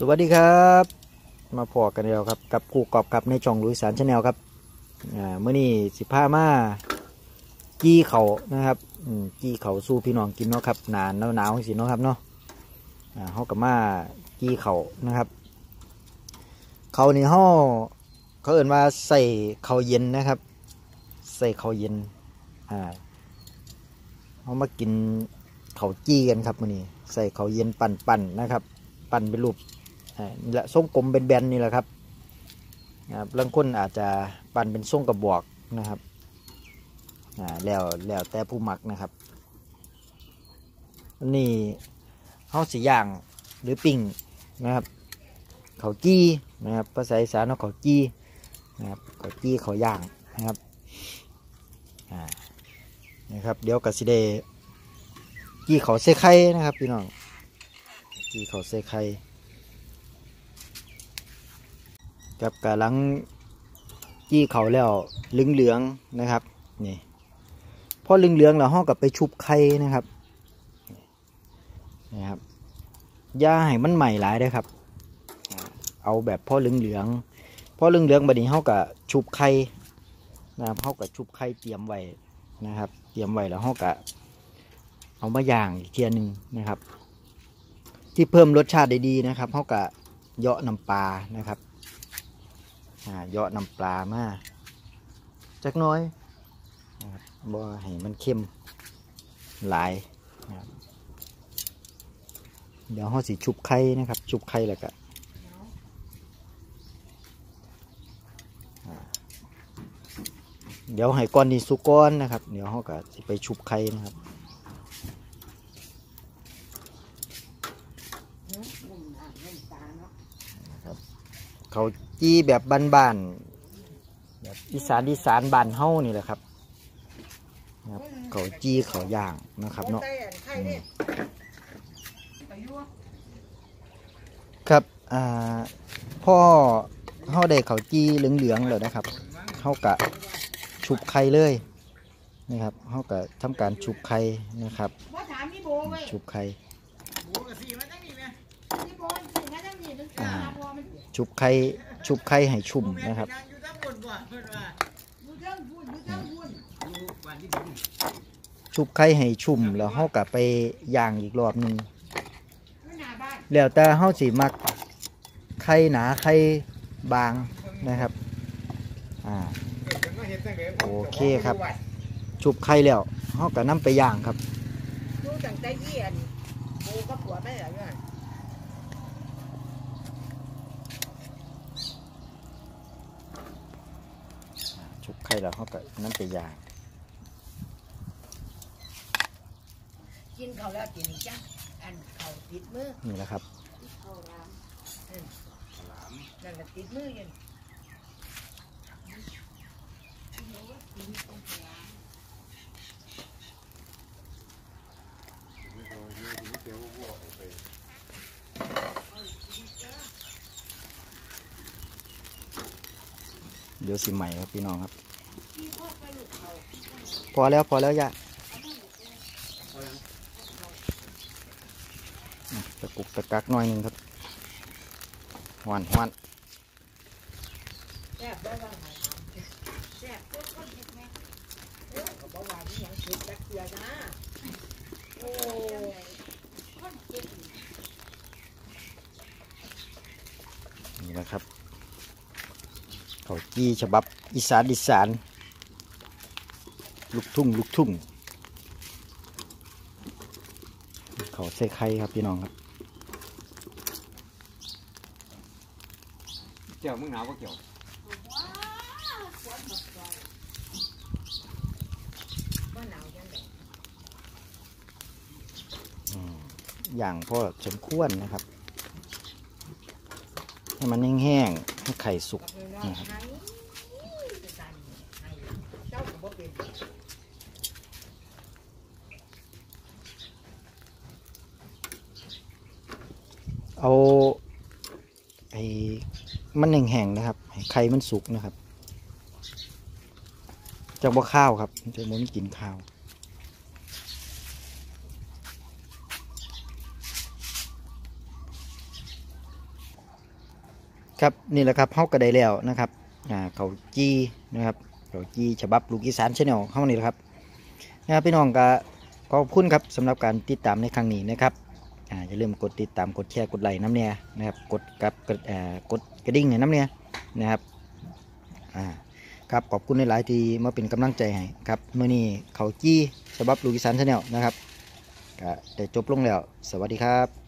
สวัสดีครับ มาพอกันแล้วครับ กับกูกรอบกับในช่องลุยสารชาแนลครับอ่าเมื่อนี้สิพามากี้เขานะครับกี้เขาสู้พี่น้องกินเนาะครับหนานหนาวหนาวสิเนาะครับเนาะอ่าเขากับมากี้เขานะครับ เขานี่ห่อเขาเอ่นว่าใส่เขาเย็นนะครับ ใส่เขาเย็นอ่าเขามากินเขาจี้กันครับมื่อนี้ใส่เขาเย็นปั่นๆนะครับ ปั่นเป็นรูป นี่แหละทรงกลมเป็นแบนๆนี่แหละครับนะครับบางคนอาจจะปั่นเป็นทรงกระบอกนะครับอ่าแล้วแล้วแต่ผู้มักนะครับนี่เขาสีย่างหรือปิ้งนะครับเขาจี้นะครับภาษาอีสานเขาเขาจี้นะครับเขาจี้เขาย่างนะครับอ่านะครับ เดี๋ยวกสิเดจี้เขาเสไข่นะครับพี่น้องจีเขาใส่ไข่ กับกำลังจี้เขาแล้วเหลืองเหลืองนะครับนี่พอเหลืองเหลืองแล้วห้อกับไปชุบไข่นะครับนี่ครับย่าให้มันใหม่หลายเด้ครับ เอาแบบพอเหลืองเหลืองๆพอเหลืองเหลืองบัดนี้ห้อกับชุบไข่นะครับห้อกับชุบไข่เตรียมไว้นะครับ เตรียมไว้แล้วห้อกับเอามาย่างอีกเทียหนึงนะครับ ที่เพิ่มรสชาติได้ดีนะครับเขากะเยาะน้ำปลานะครับ อ่าเยาะน้ำปลามาจักหน้อยนะครับบ่ให้มันเข้มหลายนะครับเดี๋ยวเขาสิชุบไข่นะครับ ชุบไข่แล้วก็อ่าเดี๋ยวให้ก้อนนี้สุกก้อนนะครับ เดี๋ยวเขาก็สิไปชุบไข่นะครับเขา จี้แบบบ้านๆแบบอีสานอีสานบ้านเฮานี่แหละครับนะครับเขาจี้เขาย่างนะครับเนาะอืมครับอ่าพ่อเฮาได้เขาจี้เหลืองๆแล้วนะครับเฮากะชุบไข่เลยนะครับเฮากะทำการชุบไข่นะครับว่าถามนี่โบเว้ยชุบไข่ องมีนึกถึงนะพอมันชุบไข่ชุบไข่ให้ชุ่มนะครับชุบไข่ให้ชุ่มแล้วเฮากะไปย่างอีกรอบหนึงไม่หน้าบ้านแล้วแต่เฮาสิมักไข่หนาไข่บางนะครับอ่าโอเคครับ ชุบไข่แล้วเฮาก็นำไปย่างครับดูตั้งแต่เยี่ยนโบก็ผัวไม่เหรอเนี่ย ไข่แล้วเฮาก็นำไปย่างกินเขาแล้วกินอีกจ้ะอันเขาติดมือนี่แหละครับเขารามนั่นแหละติดมืออยังเดี๋ยวสิใหม่ครับพี่น้องครับ พอแล้วพอแล้วยะตะกุกตะกักหน่อยหนึ่งครับหวานหวานนี่นะครับเขาจี้ฉบับอีสานอีสาน ลูกทุ่ง ลูกทุ่ง เขาใส่ไข่ครับพี่น้องครับ เกี่ยวมึงหนาวก็เกี่ยวว่าหนาวจังเลยอย่างพอสมควรนะครับ ให้มันแห้งๆให้ไข่สุกกับน้องไห้จะตายไห้เจ้าก็บ่เป็ เอาไอ้มันแห้งๆนะครับไข่มันสุกนะครับ จากว่ข้าวครับจะมันกินข้าวครับนี่แหละครับเฮาก็ไดแล้วนะครับอ่าเขาจี้นะครับเขาจี้ฉบับลูกอีสานชาแนลเฮานี่แหละครับนะครับพี่น้องก็ขอบคุณครับสำหรับการติดตามในครั้งนี้นะครับ อ่าอย่าลืมกดติดตามกดแชร์กดไลค์น้ำเนี่ยนะครับกดกับกดอ่ากดกระดิ่งน้ำเนี่ยนะครับอ่าครับขอบคุณในหลายที่มาเป็นกำลังใจให้ครับเมื่อนี้เขาจี้ฉบับลูกิสันชาแนลนะครับก็ได้จบลงแล้ว สวัสดีครับ